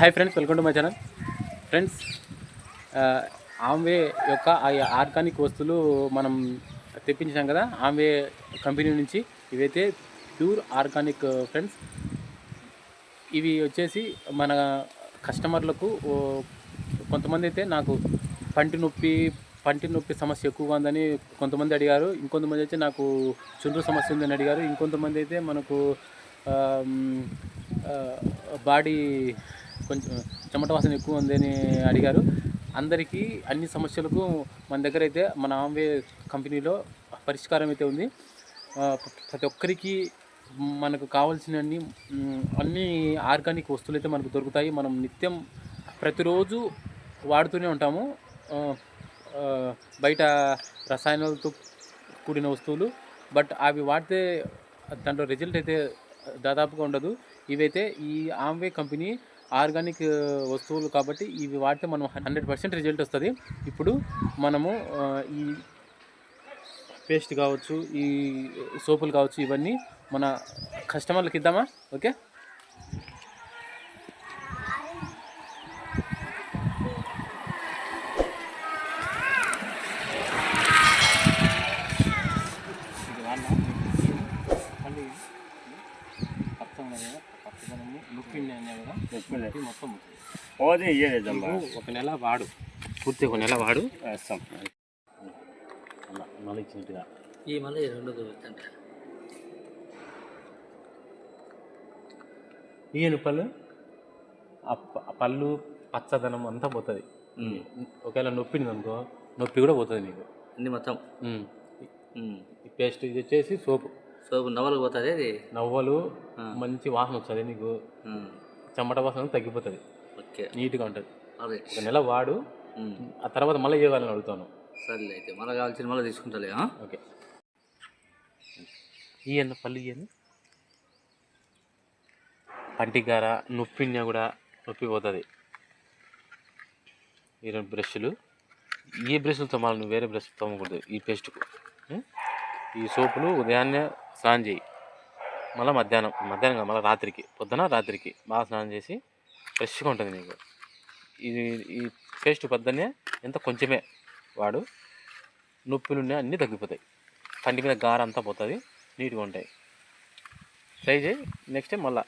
Hi friends welcome to my channel friends Amway యొక్క organic వస్తువులు మనం తెప్పించాం కదా ఆమ్వే కంపెనీ నుంచి ఇవైతే ప్యూర్ ఆర్గానిక్ ఫ్రెండ్స్ ఇవి వచ్చేసి మన కస్టమర్లకు కొంతమంది అయితే నాకు పంటి నొప్పి పంటి నొప్పి సమస్య ఎక్కువగా ఉందని కొంతమంది అడిగారు. ఇంకొంతమంది అయితే నాకు చుండ్రు సమస్య ఉందని అడిగారు. ఇంకొంతమంది అయితే మనకు బాడీ కొంచెం చెమట వాసన ఎక్కువ ఉందని అడిగారు. అందరికీ అన్ని సమస్యలకు మన దగ్గర అయితే మన ఆమ్వే కంపెనీలో పరిష్కారం అయితే ఉంది. ప్రతి ఒక్కరికి మనకు కావాల్సిన అన్ని ఆర్గానిక్ వస్తువులు అయితే మనకు దొరుకుతాయి. మనం నిత్యం ప్రతిరోజు వాడుతూనే ఉంటాము. బయట రసాయనాలతో కూడిన వస్తువులు. బట్ అవి వాడితే దాంట్లో రిజల్ట్ అయితే దాదాపుగా ఉండదు. ఇవైతే ఈ ఆమ్వే కంపెనీ ఆర్గానిక్ వస్తువులు కాబట్టి ఇవి వాడితే మనం హండ్రెడ్ పర్సెంట్ రిజల్ట్ వస్తుంది. ఇప్పుడు మనము ఈ పేస్ట్ కావచ్చు ఈ సోపులు కావచ్చు ఇవన్నీ మన కస్టమర్లకు ఇద్దామా? ఓకే? ఇది నొప్పిండి అనే కదా నొప్పి మొత్తం ఇయ్యలేదమ్మా నువ్వు ఒక నెల వాడు పూర్తి ఒక నెల వాడు. వేస్తాం. అలా మళ్ళీ ఇచ్చినట్టుగా. ఈ మళ్ళీ రెండు దొరుకుతుంట ఈయన పళ్ళు? ఆ ప- ఆ పళ్ళు పచ్చదనం అంతా పోతుంది. ఒకవేళ నొప్పింది అనుకో నొప్పి కూడా పోతుంది నీకు. అన్ని మొత్తం. ఈ పేస్ట్ ఇది వచ్చేసి సోపు. సోపు నవలకు పోతుంది అది? నవ్వలు. మంచి వాసన వస్తుంది నీకు. చెమట వాసన తగ్గిపోతుంది. ఓకే. నీట్గా ఉంటుంది. ఒక నెల వాడు. ఆ తర్వాత మళ్ళీ ఇవ్వాలని అడుగుతాను సర్లే అయితే మళ్ళీ కావాల్సిన మళ్ళీ తీసుకుంటాలే? ఓకే. ఇవన్న పళ్ళు ఇవన్నీ పంటిగార నొప్పినా కూడా నొప్పి పోతుంది. ఈ రెండు బ్రష్లు. ఈ బ్రష్లు తోమాలి? నువ్వు వేరే బ్రష్ తోమకూడదు ఈ పేస్ట్కు? ఈ సోపులు ఉదయాన్నే స్నానం చేయి మళ్ళీ మధ్యాహ్నం మధ్యాహ్నం కాదు, మళ్ళీ రాత్రికి పొద్దున రాత్రికి బాగా స్నానం చేసి ఫ్రెష్గా ఉంటుంది నీకు. ఇది ఈ పేస్ట్ పొద్దున్నే ఎంత కొంచెమే వాడు. నొప్పులు ఉన్నాయి అన్నీ తగ్గిపోతాయి. పంటి మీద గార అంతా పోతుంది నీట్గా ఉంటాయి. ట్రై చేయి నెక్స్ట్ మళ్ళీ.